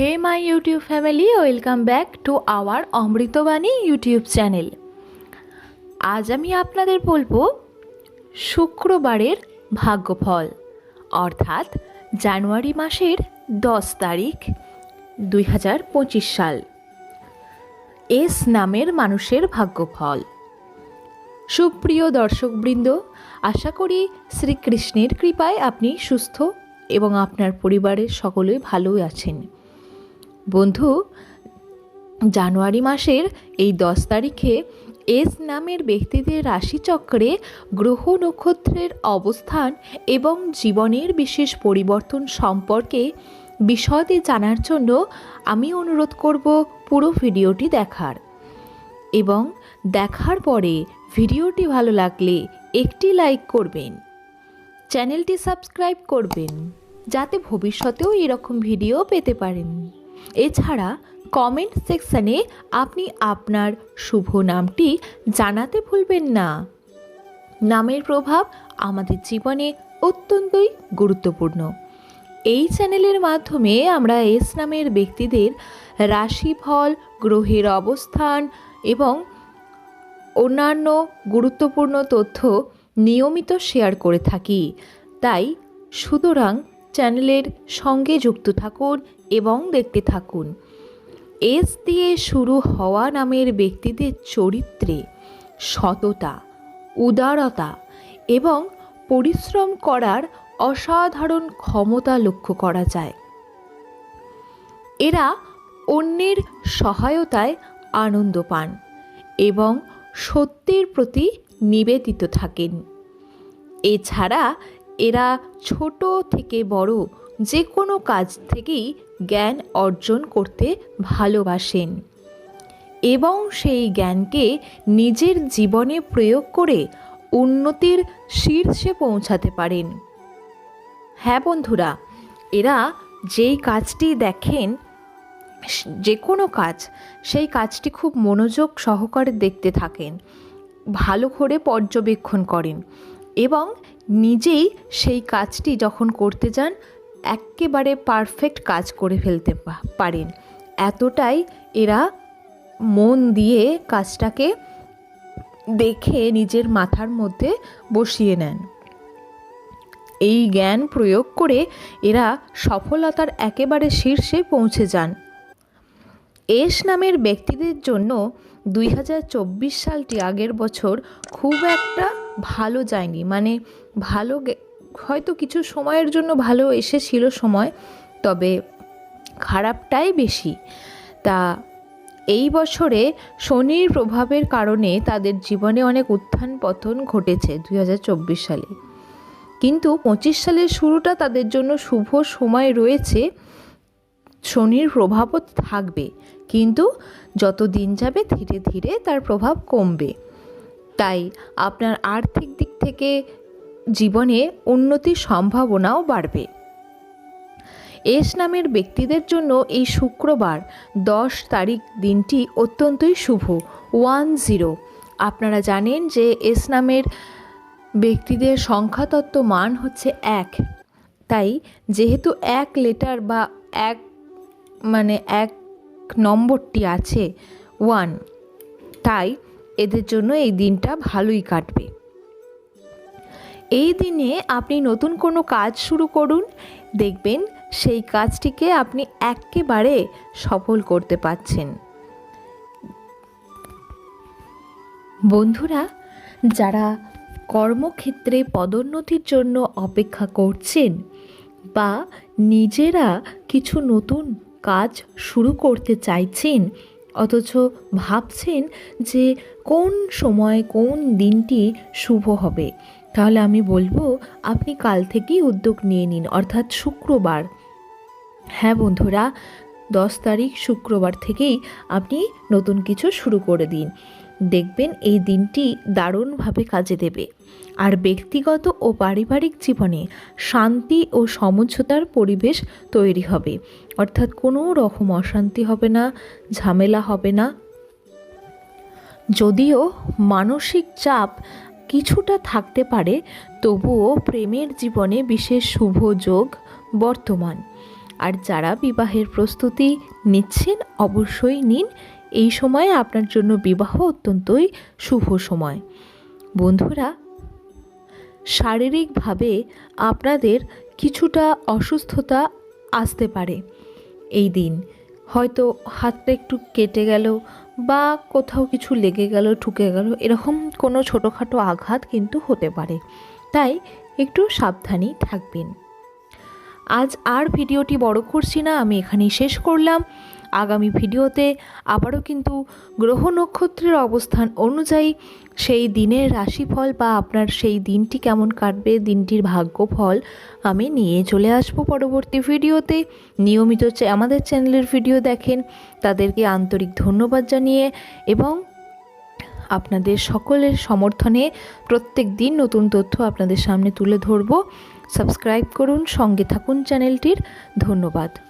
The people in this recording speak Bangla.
Hey my YouTube family welcome back to our Amritabani YouTube channel আজ আমি আপনাদের বলব শুক্রবারের ভাগ্যফল, অর্থাৎ জানুয়ারি মাসের দশ তারিখ, দুই হাজার পঁচিশ সাল। এস নামের মানুষের ভাগ্যফল। সুপ্রিয় দর্শকবৃন্দ, আশা করি শ্রীকৃষ্ণের কৃপায় আপনি সুস্থ এবং আপনার পরিবারের সকলে ভালোই আছেন। বন্ধু, জানুয়ারি মাসের এই দশ তারিখে এস নামের ব্যক্তিদের রাশিচক্রে গ্রহ নক্ষত্রের অবস্থান এবং জীবনের বিশেষ পরিবর্তন সম্পর্কে বিশদে জানার জন্য আমি অনুরোধ করব পুরো ভিডিওটি দেখার। এবং দেখার পরে ভিডিওটি ভালো লাগলে একটি লাইক করবেন, চ্যানেলটি সাবস্ক্রাইব করবেন, যাতে ভবিষ্যতেও এরকম ভিডিও পেতে পারেন। এছাড়া কমেন্ট সেকশানে আপনি আপনার শুভ নামটি জানাতে ভুলবেন না। নামের প্রভাব আমাদের জীবনে অত্যন্তই গুরুত্বপূর্ণ। এই চ্যানেলের মাধ্যমে আমরা এস নামের ব্যক্তিদের রাশিফল, গ্রহের অবস্থান এবং অন্যান্য গুরুত্বপূর্ণ তথ্য নিয়মিত শেয়ার করে থাকি। তাই সুতরাং চ্যানেলের সঙ্গে যুক্ত থাকুন এবং দেখতে থাকুন। এস দিয়ে শুরু হওয়া নামের ব্যক্তিদের চরিত্রে সততা, উদারতা এবং পরিশ্রম করার অসাধারণ ক্ষমতা লক্ষ্য করা যায়। এরা অন্যের সহায়তায় আনন্দ পান এবং সত্যের প্রতি নিবেদিত থাকেন। এছাড়া এরা ছোট থেকে বড় যে কোনো কাজ থেকেই জ্ঞান অর্জন করতে ভালোবাসেন। এবং সেই জ্ঞানকে নিজের জীবনে প্রয়োগ করে উন্নতির শীর্ষে পৌঁছাতে পারেন। হ্যাঁ বন্ধুরা, এরা যেই কাজটি দেখেন যে কোনো কাজ, সেই কাজটি খুব মনোযোগ সহকারে দেখতে থাকেন, ভালো করে পর্যবেক্ষণ করেন। এবং নিজেই সেই কাজটি যখন করতে যান একেবারে পারফেক্ট কাজ করে ফেলতে পারেন। এতটাই এরা মন দিয়ে কাজটাকে দেখে নিজের মাথার মধ্যে বসিয়ে নেন। এই জ্ঞান প্রয়োগ করে এরা সফলতার একেবারে শীর্ষে পৌঁছে যান। এস নামের ব্যক্তিদের জন্য দুই হাজার চব্বিশ সালটি আগের বছর খুব একটা ভালো যায়নি। মানে ভালো হয়তো কিছু সময়ের জন্য ভালো এসেছিল সময়, তবে খারাপটাই বেশি। তা এই বছরে শনির প্রভাবের কারণে তাদের জীবনে অনেক উত্থান পতন ঘটেছে দুই হাজার চব্বিশ সালে। কিন্তু পঁচিশ সালের শুরুটা তাদের জন্য শুভ সময় রয়েছে। শনির প্রভাবও থাকবে, কিন্তু যত দিন যাবে ধীরে ধীরে তার প্রভাব কমবে। তাই আপনার আর্থিক দিক থেকে জীবনে উন্নতির সম্ভাবনাও বাড়বে। এস নামের ব্যক্তিদের জন্য এই শুক্রবার দশ তারিখ দিনটি অত্যন্তই শুভ, ওয়ান জিরো। আপনারা জানেন যে এস নামের ব্যক্তিদের সংখ্যাতত্ত্ব মান হচ্ছে এক। তাই যেহেতু এক লেটার বা এক মানে এক নম্বরটি আছে ওয়ান তাই এদের জন্য এই দিনটা ভালোই কাটবে। এই দিনে আপনি নতুন কোনো কাজ শুরু করুন, দেখবেন সেই কাজটিকে আপনি একেবারে সফল করতে পারছেন। বন্ধুরা, যারা কর্মক্ষেত্রে পদোন্নতির জন্য অপেক্ষা করছেন বা নিজেরা কিছু নতুন কাজ শুরু করতে চাইছেন, অথচ ভাবছেন যে কোন সময় কোন দিনটি শুভ হবে। তাহলে আমি বলব, আপনি কাল থেকেই উদ্যোগ নিয়ে নিন, অর্থাৎ শুক্রবার। হ্যাঁ বন্ধুরা, দশ তারিখ শুক্রবার থেকেই আপনি নতুন কিছু শুরু করে দিন। দেখবেন এই দিনটি দারুণভাবে কাজে দেবে। আর ব্যক্তিগত ও পারিবারিক জীবনে শান্তি ও সমঝোতার পরিবেশ তৈরি হবে। অর্থাৎ কোনো রকম অশান্তি হবে না, ঝামেলা হবে না। যদিও মানসিক চাপ কিছুটা থাকতে পারে, তবুও প্রেমের জীবনে বিশেষ শুভ যোগ বর্তমান। আর যারা বিবাহের প্রস্তুতি নিচ্ছেন, অবশ্যই নিন। এই সময় আপনার জন্য বিবাহ অত্যন্তই শুভ সময়। বন্ধুরা, শারীরিকভাবে আপনাদের কিছুটা অসুস্থতা আসতে পারে এই দিন। হয়তো হাতটা একটু কেটে গেল বা কোথাও কিছু লেগে গেল, ঠুকে গেল, এরকম কোনো ছোটোখাটো আঘাত কিন্তু হতে পারে। তাই একটু সাবধানেই থাকবেন। আজ আর ভিডিওটি বড় করছি না, আমি এখানেই শেষ করলাম। আগামী ভিডিওতে আবারও কিন্তু গ্রহ নক্ষত্রের অবস্থান অনুযায়ী সেই দিনের রাশিফল বা আপনার সেই দিনটি কেমন কাটবে, দিনটির ভাগ্যফল আমি নিয়ে চলে আসব পরবর্তী ভিডিওতে। নিয়মিত আমাদের চ্যানেলের ভিডিও দেখেন, তাদেরকে আন্তরিক ধন্যবাদ জানিয়ে এবং আপনাদের সকলের সমর্থনে প্রত্যেক দিন নতুন তথ্য আপনাদের সামনে তুলে ধরব। সাবস্ক্রাইব করুন, সঙ্গে থাকুন চ্যানেলটির। ধন্যবাদ।